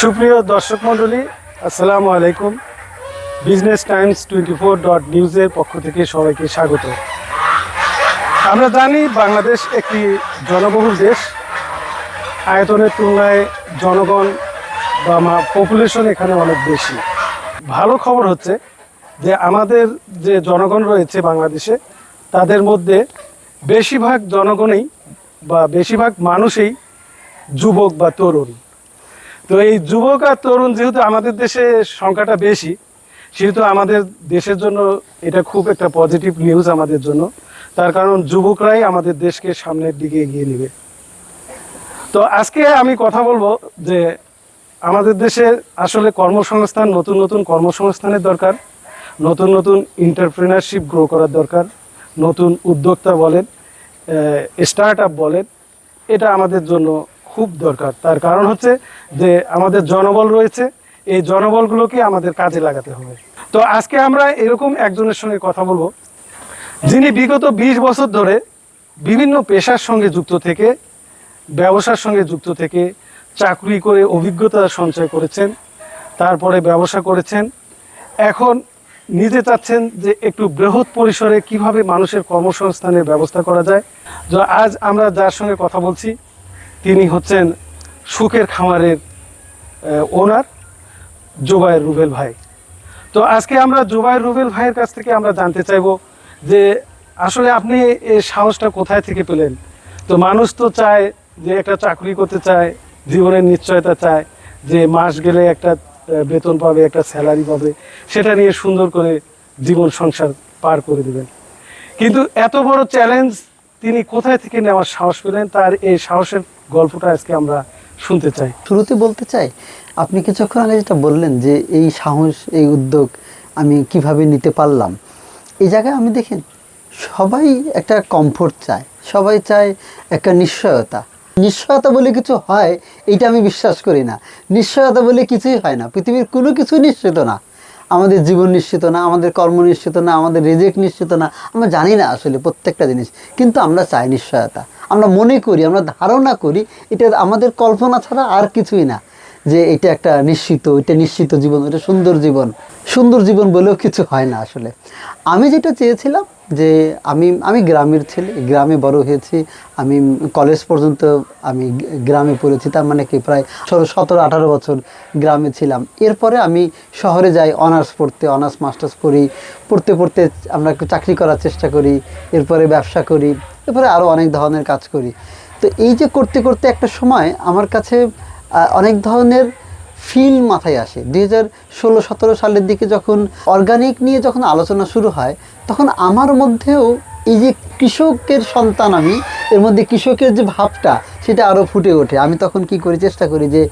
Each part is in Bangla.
সুপ্রিয় দর্শক মণ্ডলী, আসসালামু আলাইকুম। Business Times twenty four dot নিউজের পক্ষ থেকে সবাইকে স্বাগত। আমরা জানি বাংলাদেশ একটি জনবহুল দেশ। আয়তনের তুলনায় জনগণ বা পপুলেশন এখানে অনেক বেশি। ভালো খবর হচ্ছে যে আমাদের যে জনগণ রয়েছে বাংলাদেশে, তাদের মধ্যে বেশিরভাগ জনগণই বা বেশিরভাগ মানুষই যুবক বা তরুণ। তো এই যুবক আর তরুণ যেহেতু আমাদের দেশে সংখ্যাটা বেশি, সেহেতু আমাদের দেশের জন্য এটা খুব একটা পজিটিভ নিউজ আমাদের জন্য। তার কারণ যুবকরাই আমাদের দেশকে সামনের দিকে এগিয়ে নেবে। তো আজকে আমি কথা বলব যে আমাদের দেশে আসলে কর্মসংস্থান, নতুন নতুন কর্মসংস্থানের দরকার, নতুন নতুন এন্টারপ্রেনারশিপ গ্রো করার দরকার, নতুন উদ্যোক্তা বলেন স্টার্ট আপ বলেন, এটা আমাদের জন্য খুব দরকার। তার কারণ হচ্ছে যে আমাদের জনবল রয়েছে, এই জনবলগুলোকে আমাদের কাজে লাগাতে হবে। তো আজকে আমরা এরকম একজনের সঙ্গে কথা বলব, যিনি বিগত ২০ বছর ধরে বিভিন্ন পেশার সঙ্গে যুক্ত থেকে, ব্যবসার সঙ্গে যুক্ত থেকে চাকরি করে অভিজ্ঞতা সঞ্চয় করেছেন, তারপরে ব্যবসা করেছেন। এখন নিজে চাচ্ছেন যে একটু বৃহৎ পরিসরে কীভাবে মানুষের কর্মসংস্থানের ব্যবস্থা করা যায়। আজ আমরা যার সঙ্গে কথা বলছি তিনি হচ্ছেন সুখের খামারের ওনার জোবায়ের রুবেল ভাই। তো আজকে আমরা জোবায়ের রুবেল ভাইয়ের কাছ থেকে আমরা জানতে চাইব যে আসলে আপনি এই সাহসটা কোথায় থেকে পেলেন? তো মানুষ তো চায় যে একটা চাকরি করতে চায়, জীবনের নিশ্চয়তা চায়, যে মাস গেলে একটা বেতন পাবে, একটা স্যালারি পাবে, সেটা নিয়ে সুন্দর করে জীবন সংসার পার করে দেবেন। কিন্তু এত বড় চ্যালেঞ্জ তিনি কোথায় থেকে নেওয়ার সাহস পেলেন? তার এই সাহসের গল্পটা আজকে আমরা শুনতে চাই। শুরুতে বলতে চাই, আপনি কিছুক্ষণ আগে যেটা বললেন যে এই সাহস, এই উদ্যোগ আমি কীভাবে নিতে পারলাম, এই জায়গায় আমি দেখেন, সবাই একটা কমফোর্ট চায়, সবাই চায় একটা নিশ্চয়তা। নিশ্চয়তা বলে কিছু হয় এটা আমি বিশ্বাস করি না। নিশ্চয়তা বলে কিছুই হয় না, পৃথিবীর কোনো কিছু নিশ্চিত না। আমাদের জীবন নিশ্চিত না, আমাদের কর্ম নিশ্চিত না, আমাদের রেজেক্ট নিশ্চিত না, আমরা জানি না আসলে প্রত্যেকটা জিনিস, কিন্তু আমরা চাই নিশ্চয়তা। আমরা মনে করি, আমরা ধারণা করি, এটা আমাদের কল্পনা ছাড়া আর কিছুই না। যে এটা একটা নিশ্চিত, এটা নিশ্চিত জীবন, এটা সুন্দর জীবন। সুন্দর জীবন বলেও কিছু হয় না আসলে। আমি যেটা চেয়েছিলাম যে আমি আমি গ্রামের ছেলে, গ্রামে বড় হয়েছি, আমি কলেজ পর্যন্ত আমি গ্রামে পড়েছি, তার মানে কি প্রায় ষোলো, সতেরো, আঠারো বছর গ্রামে ছিলাম। এরপরে আমি শহরে যাই, অনার্স পড়তে, অনার্স, মাস্টার্স পড়ি। পড়তে পড়তে আমরা একটু চাকরি করার চেষ্টা করি, এরপরে ব্যবসা করি, এরপরে আরও অনেক ধরনের কাজ করি। তো এই যে করতে করতে একটা সময় আমার কাছে অনেক ধরনের ফিল মাথায় আসে। দুই হাজার ষোলো, সতেরো সালের দিকে যখন অর্গানিক নিয়ে যখন আলোচনা শুরু হয়, তখন আমার মধ্যেও এই যে কৃষকের সন্তান আমি, এর মধ্যে কৃষকের যে ভাবটা, সেটা আরও ফুটে ওঠে। আমি তখন কি করি, চেষ্টা করি যে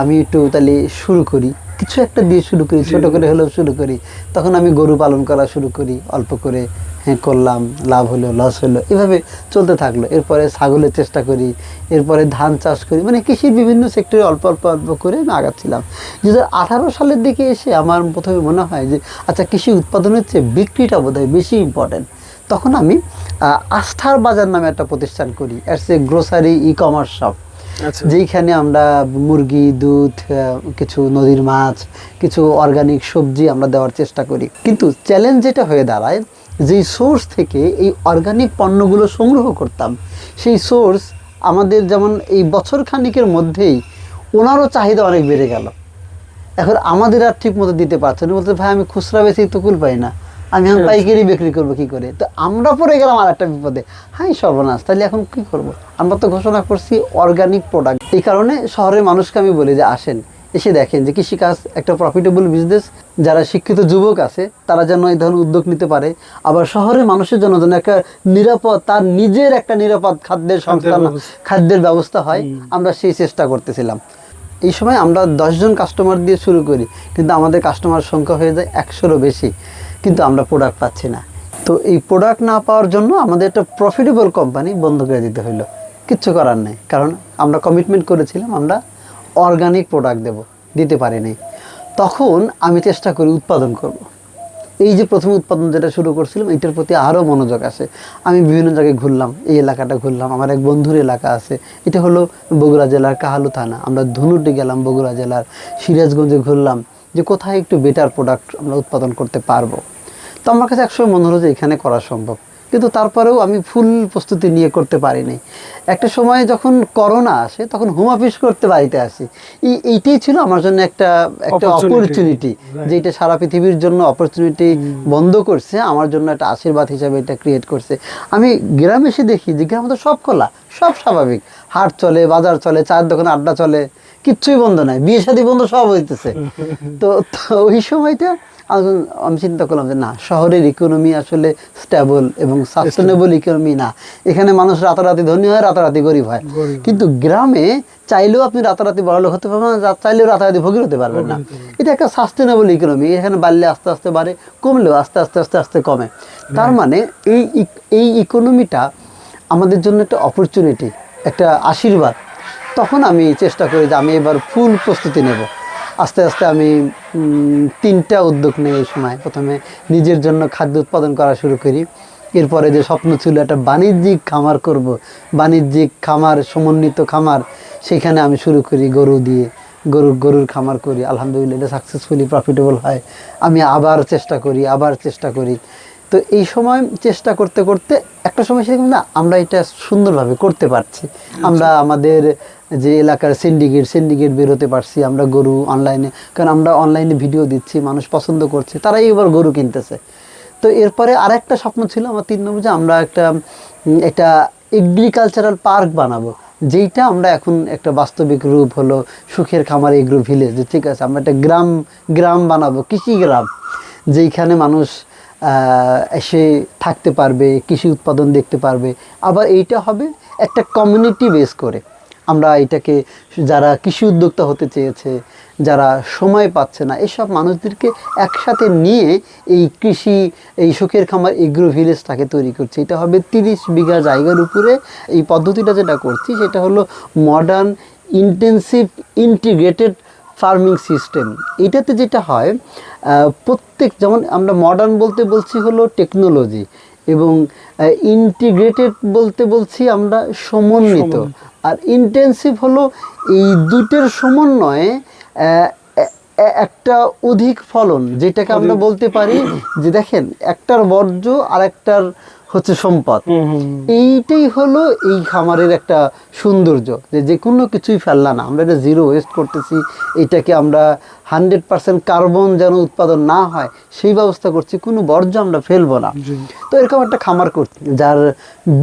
আমি একটু তাহলে শুরু করি। কিছু একটা দিয়ে শুরু করি ছোট করে হলেও শুরু করি। তখন আমি গরু পালন করা শুরু করি অল্প করে হ্যাঁ করলাম লাভ হলো লস হলো এভাবে চলতে থাকল। এরপরে ছাগলের চেষ্টা করি এরপরে ধান চাষ করি মানে কৃষির বিভিন্ন সেক্টরে অল্প অল্প অল্প করে আমি আগাচ্ছিলাম। দু হাজার আঠারো সালের দিকে এসে আমার প্রথমে মনে হয় যে আচ্ছা কৃষি উৎপাদনের চেয়ে বিক্রিটা বোধহয় বেশি ইম্পর্টেন্ট তখন আমি আস্থার বাজার নামে একটা প্রতিষ্ঠান করি it's a grocery e commerce shop যেইখানে আমরা মুরগি, দুধ কিছু নদীর মাছ, কিছু অর্গানিক সবজি আমরা দেওয়ার চেষ্টা করি। কিন্তু চ্যালেঞ্জ যেটা হয়ে দাঁড়ায়, যেই সোর্স থেকে এই অর্গানিক পণ্যগুলো সংগ্রহ করতাম, সেই সোর্স আমাদের যেমন এই বছর খানিকের মধ্যেই ওনারও চাহিদা অনেক বেড়ে গেল। এখন আমাদের আর ঠিক মতো দিতে পারছে না। বলতে ভাই, আমি খুচরা বেশি তো কুল পাই না। আমি এখন পাইকারি বিক্রি করব কি করে? তো আমরা পড়ে গেলাম আর একটা বিপদে। হাই সর্বনাশ তাহলে এখন কি করব। আমরা তো ঘোষণা করছি অর্গানিক প্রোডাক্ট এই কারণে শহরের মানুষকে আমি বলি যে আসেন এসে দেখেন যে কৃষিকাজ একটা প্রফিটেবল বিজনেস যারা শিক্ষিত যুবক আছে তারা যেন এই ধরনের উদ্যোগ নিতে পারে। আবার শহরের মানুষের জন্য যেন একটা নিরাপদ তার নিজের একটা নিরাপদ খাদ্যের সংস্থান খাদ্যের ব্যবস্থা হয় আমরা সেই চেষ্টা করতেছিলাম। এই সময় আমরা দশজন কাস্টমার দিয়ে শুরু করি, কিন্তু আমাদের কাস্টমার সংখ্যা হয়ে যায় একশোরও বেশি, কিন্তু আমরা প্রোডাক্ট পাচ্ছি না। তো এই প্রোডাক্ট না পাওয়ার জন্য আমাদের একটা প্রফিটেবল কোম্পানি বন্ধ করে দিতে হলো কিচ্ছু করার নেই, কারণ আমরা কমিটমেন্ট করেছিলাম, আমরা অর্গানিক প্রোডাক্ট দেব, দিতে পারিনি। তখন আমি চেষ্টা করি উৎপাদন করব। এই যে প্রথম উৎপাদন যেটা শুরু করছিলাম, এটার প্রতি আরও মনোযোগ আছে। আমি বিভিন্ন জায়গায় ঘুরলাম, এই এলাকাটা ঘুরলাম, আমার এক বন্ধুর এলাকা আছে। এটা হলো বগুড়া জেলার কাহালু থানা। আমরা ধনুটি গেলাম বগুড়া জেলার, সিরাজগঞ্জে ঘুরলাম যে কোথায় একটু বেটার প্রোডাক্ট আমরা উৎপাদন করতে পারব। তো আমার কাছে একসময় মনে হলো যে এখানে করা সম্ভব। কিন্তু তারপরেও আমি ফুল প্রস্তুতি নিয়ে করতে পারিনি। একটা সময় যখন করোনা আসে তখন হোম অফিস করতে বাড়িতে আসি। এইটাই ছিল আমার জন্য একটা একটা অপরচুনিটি. যেটা সারা পৃথিবীর জন্য অপরচুনিটি বন্ধ করছে আমার জন্য একটা আশীর্বাদ হিসাবে এটা ক্রিয়েট করছে। আমি গ্রামে এসে দেখি যে গ্রামে তো সব খোলা সব স্বাভাবিক। হাট চলে বাজার চলে চায়ের দোকানে আড্ডা চলে কিচ্ছুই বন্ধ নাই। বিয়ে শাদী বন্ধ সব হইতেছে। তো তো ওই সময়টা আমি- আমি চিন্তা করলাম যে না শহরের ইকোনমি আসলে স্টেবল এবং সাস্টেনেবল ইকোনমি না। এখানে মানুষ রাতারাতি ধনী হয় রাতারাতি গরিব হয়। কিন্তু গ্রামে চাইলেও আপনি রাতারাতি বড়লোক হতে পারবেন না চাইলেও রাতারাতি ভোগী হতে পারবেন না। এটা একটা সাস্টেনেবল ইকোনমি এখানে বাড়লে আস্তে আস্তে বাড়ে কমলেও আস্তে আস্তে আস্তে আস্তে কমে। তার মানে এই এই ইকোনমিটা আমাদের জন্য একটা অপরচুনিটি একটা আশীর্বাদ। তখন আমি চেষ্টা করি যে আমি এবার ফুল প্রস্তুতি নেব। আস্তে আস্তে আমি তিনটা উদ্যোগ নেই এই সময়। প্রথমে নিজের জন্য খাদ্য উৎপাদন করা শুরু করি। এরপরে যে স্বপ্ন ছিল একটা বাণিজ্যিক খামার করব বাণিজ্যিক খামার সমন্বিত খামার সেখানে আমি শুরু করি গরু দিয়ে। গরুর গরুর খামার করি আলহামদুলিল্লাহ এটা সাকসেসফুলি প্রফিটেবল হয়। আমি আবার চেষ্টা করি আবার চেষ্টা করি। তো এই সময় চেষ্টা করতে করতে একটা সময় সেরকম না আমরা এটা সুন্দরভাবে করতে পারছি। আমরা আমাদের যে এলাকার সিন্ডিকেট সিন্ডিকেট বেরোতে পারছি, আমরা গরু অনলাইনে কারণ আমরা অনলাইনে ভিডিও দিচ্ছি, মানুষ পছন্দ করছে, তারাই এবার গরু কিনতেছে। তো এরপরে আরেকটা স্বপ্ন ছিল আমার তিন নম্বর যে আমরা একটা একটা এগ্রিকালচারাল পার্ক বানাবো, যেইটা আমরা এখন একটা বাস্তবিক রূপ হলো সুখের খামার এগ্রো ভিলেজ ঠিক আছে, আমরা একটা গ্রাম গ্রাম বানাবো, কৃষি গ্রাম, যেইখানে মানুষ এসে থাকতে পারবে, কৃষি উৎপাদন দেখতে পারবে। আবার এইটা হবে একটা কমিউনিটি বেস করে। আমরা এটাকে যারা কৃষি উদ্যোক্তা হতে চেয়েছে, যারা সময় পাচ্ছে না, এসব মানুষদেরকে একসাথে নিয়ে এই কৃষি, এই সুখের খামার এগ্রো ভিলেজটাকে তৈরি করছে। এটা হবে তিরিশ বিঘা জায়গার উপরে এই পদ্ধতিটা যেটা করছি, সেটা হলো modern intensive integrated farming system এটাতে যেটা হয় প্রত্যেক যেমন আমরা মডার্ন বলতে বলছি হলো টেকনোলজি এবং ইন্টিগ্রেটেড বলতে বলছি আমরা সমন্বিত। আর ইন্টেন্সিভ হলো এই দুটের সমন্বয়ে একটা অধিক ফলন যেটাকে আমরা বলতে পারি যে দেখেন একটার বর্জ্য আর একটার হচ্ছে সম্পদ। এইটাই হলো এই খামারের একটা সৌন্দর্য যে যে কোনো কিছুই ফেললা না। আমরা এটা জিরো ওয়েস্ট করতেছি এটাকে আমরা হান্ড্রেড পার্সেন্ট কার্বন যেন উৎপাদন না হয় সেই ব্যবস্থা করছি কোনো বর্জ্য আমরা ফেলব না। তো এরকম একটা খামার করছি যার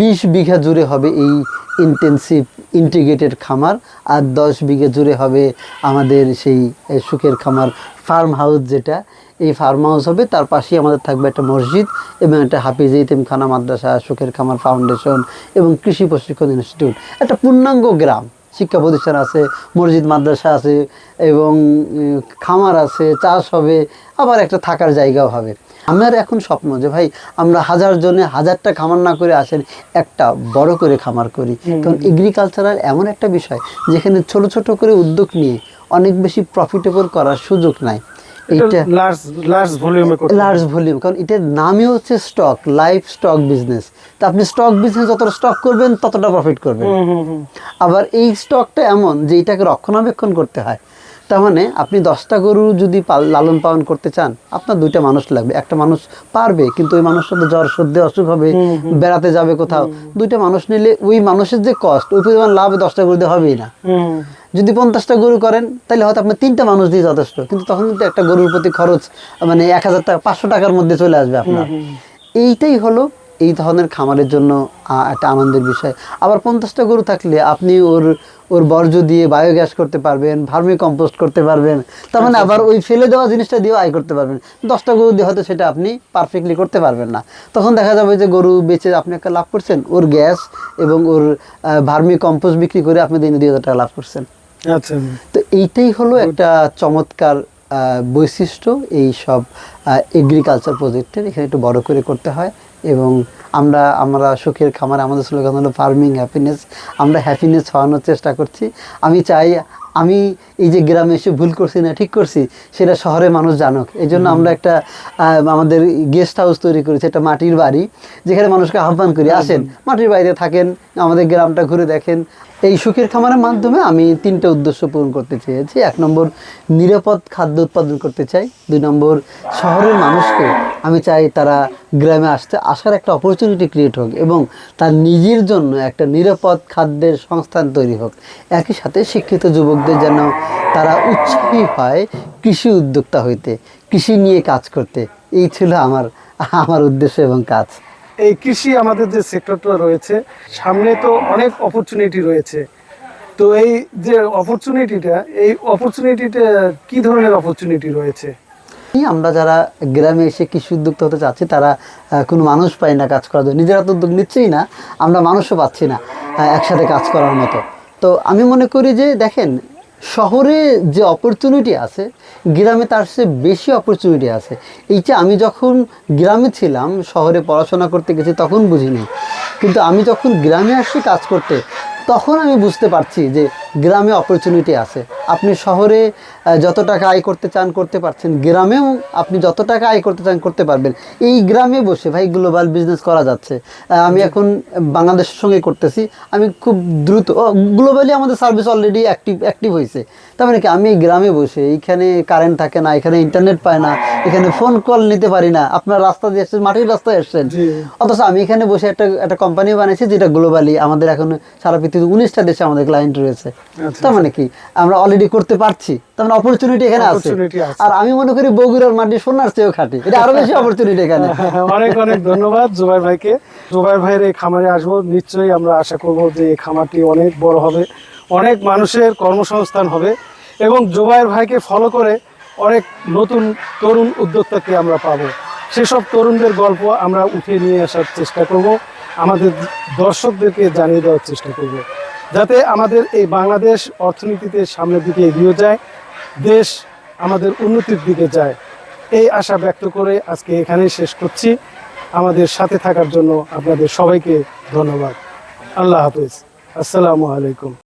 বিশ বিঘা জুড়ে হবে এই ইন্টেন্সিভ ইন্টিগ্রেটেড খামার আর দশ বিঘা জুড়ে হবে আমাদের সেই সুখের খামার ফার্ম হাউস যেটা এই ফার্ম হাউস হবে তার পাশেই আমাদের থাকবে একটা মসজিদ এবং একটা হাফিজ ইতিমখানা মাদ্রাসা সুখের খামার ফাউন্ডেশন এবং কৃষি প্রশিক্ষণ ইনস্টিটিউট একটা পূর্ণাঙ্গ গ্রাম শিক্ষা প্রতিষ্ঠান আছে মসজিদ মাদ্রাসা আছে এবং খামার আছে চাষ হবে আবার একটা থাকার জায়গাও হবে। আমার এখন স্বপ্ন যে ভাই আমরা হাজার জনে হাজারটা খামার না করে আসেন একটা বড় করে খামার করি। কারণ এগ্রিকালচারাল এমন একটা বিষয় যেখানে ছোট ছোট করে উদ্যোগ নিয়ে অনেক বেশি প্রফিটেবল করার সুযোগ নাই। এটা লার্জ লার্জ ভলিউমে লার্জ ভলিউম কারণ এটার নামই হচ্ছে স্টক লাইফ স্টক বিজনেস তা আপনি স্টক বিজনেস যতটা স্টক করবেন ততটা প্রফিট করবেন। আবার এই স্টকটা এমন যে এটাকে রক্ষণাবেক্ষণ করতে হয়। তার মানে আপনি দশটা গরু যদি লালন পালন করতে চান আপনার দুইটা মানুষ লাগবে। একটা মানুষ পারবে কিন্তু ওই মানুষের তো জ্বর সর্দি অসুখ হবে বেড়াতে যাবে কোথাও। দুইটা মানুষ নিলে ওই মানুষের যে কষ্ট ওই পরিমাণ লাভ দশটা গরু দিয়ে হবেই না। যদি পঞ্চাশটা গরু করেন তাহলে হয়তো আপনার তিনটা মানুষ দিয়ে যথেষ্ট। কিন্তু তখন কিন্তু একটা গরুর প্রতি খরচ মানে এক হাজার টাকা পাঁচশো টাকার মধ্যে চলে আসবে আপনার। এইটাই হলো এই ধরনের খামারের জন্য একটা আনন্দের বিষয়। আবার পঞ্চাশটা গরু থাকলে আপনি ওর ওর বর্জ্য দিয়ে বায়োগ্যাস করতে পারবেন ভার্মি কম্পোস্ট করতে পারবেন। তার মানে আবার ওই ফেলে দেওয়া জিনিসটা দিয়েও আয় করতে পারবেন। দশটা গরু দিয়ে হয়তো সেটা আপনি পারফেক্টলি করতে পারবেন না। তখন দেখা যাবে যে গরু বেচে আপনি একটা লাভ করছেন। ওর গ্যাস এবং ওর ভার্মি কম্পোস্ট বিক্রি করে আপনি দিনে দুই হাজার টাকা লাভ করছেন। আচ্ছা। তো এইটাই হলো একটা চমৎকার বৈশিষ্ট্য এই সব এগ্রিকালচার প্রজেক্টের এখানে একটু বড় করে করতে হয়। এবং আমরা আমরা সুখের খামার আমাদের স্লোগান হলো ফার্মিং হ্যাপিনেস আমরা হ্যাপিনেস ছড়ানোর চেষ্টা করছি। আমি চাই আমি এই যে গ্রামে এসে ভুল করছি না ঠিক করছি সেটা শহরে মানুষ জানুক। এই জন্য আমরা একটা আমাদের গেস্ট হাউস তৈরি করেছি একটা মাটির বাড়ি যেখানে মানুষকে আহ্বান করি আসেন মাটির বাড়িতে থাকেন আমাদের গ্রামটা ঘুরে দেখেন। এই সুখের খামারের মাধ্যমে আমি তিনটা উদ্দেশ্য পূরণ করতে চেয়েছি। এক নম্বর, নিরাপদ খাদ্য উৎপাদন করতে চাই। দুই নম্বর, শহরের মানুষকে আমি চাই তারা গ্রামে আসতে। আসার একটা অপরচুনিটি ক্রিয়েট হোক এবং তার নিজের জন্য একটা নিরাপদ খাদ্যের সংস্থান তৈরি হোক। একই সাথে শিক্ষিত যুবকদের যেন তারা উৎসাহী হয় কৃষি উদ্যোক্তা হইতে, কৃষি নিয়ে কাজ করতে। এই ছিল আমার আমার উদ্দেশ্য এবং কাজ। এই কৃষি আমাদের যে সেক্টরটা রয়েছে, সামনে তো অনেক অপরচুনিটি রয়েছে। তো এই যে অপরচুনিটিটা এই অপরচুনিটিটা কি ধরনের অপরচুনিটি রয়েছে? আমরা যারা গ্রামে এসে কৃষি উদ্যোক্তা হতে চাচ্ছি, তারা কোনো মানুষ পাই না কাজ করার জন্য। নিজেরা তো উদ্যোগ নিচ্ছেই না, আমরা মানুষও পাচ্ছি না একসাথে কাজ করার মতো। তো আমি মনে করি যে, দেখেন শহরে যে অপরচুনিটি আছে, গ্রামে তার সে বেশি অপরচুনিটি আছে। এইটা আমি যখন গ্রামে ছিলাম, শহরে পড়াশোনা করতে গেছি তখন বুঝিনি। কিন্তু আমি যখন গ্রামে আসছি কাজ করতে, তখন আমি বুঝতে পারছি যে গ্রামে অপরচুনিটি আছে। আপনি শহরে যত টাকা আয় করতে চান করতে পারছেন। গ্রামেও আপনি যত টাকা আয় করতে চান করতে পারবেন। এই গ্রামে বসে ভাই গ্লোবাল বিজনেস করা যাচ্ছে। আমি এখন বাংলাদেশের সঙ্গে করতেছি। আমি খুব দ্রুত গ্লোবালি আমাদের সার্ভিস অলরেডি অ্যাক্টিভ অ্যাক্টিভ হয়েছে তার মানে কি আমি এই গ্রামে বসে এইখানে কারেন্ট থাকে না এখানে ইন্টারনেট পায় না এখানে ফোন কল নিতে পারি না আপনার রাস্তা দিয়ে এসছেন মাটির রাস্তায় এসছেন অথচ আমি এখানে বসে একটা একটা কোম্পানি বানিয়েছি যেটা গ্লোবালি আমাদের এখন সারা পৃথিবীতে উনিশটা দেশে আমাদের ক্লায়েন্ট রয়েছে। তার মানে কি? আমরা অলরেডি করতে পারছি। তার মানে অপরচুনিটি এখানে আছে। আর আমি মনে করি বগুড়ার মাটি সোনার চেয়েও খাটি। এটা আরও বেশি অপরচুনিটি এখানে। অনেক অনেক ধন্যবাদ জুবাইর ভাইকে। জুবাইর ভাইয়ের এই খামারে আসব। নিশ্চয়ই আমরা আশা করব যে এই খামারটি অনেক বড় হবে। অনেক মানুষের কর্মসংস্থান হবে। এবং জুবাইর ভাইকে ফলো করে অনেক নতুন তরুণ উদ্যোক্তাকে আমরা পাবো। সেসব তরুণদের গল্প আমরা উঠে নিয়ে আসার চেষ্টা করব। আমাদের দর্শকদেরকে জানিয়ে দেওয়ার চেষ্টা করব। যাতে আমাদের এই বাংলাদেশ অর্থনীতিতে সামনের দিকে এগিয়ে যায়, দেশ আমাদের উন্নতির দিকে যায়। এই আশা ব্যক্ত করে আজকে এখানে শেষ করছি। আমাদের সাথে থাকার জন্য আপনাদের সবাইকে ধন্যবাদ। আল্লাহ হাফিজ। আসসালামু আলাইকুম।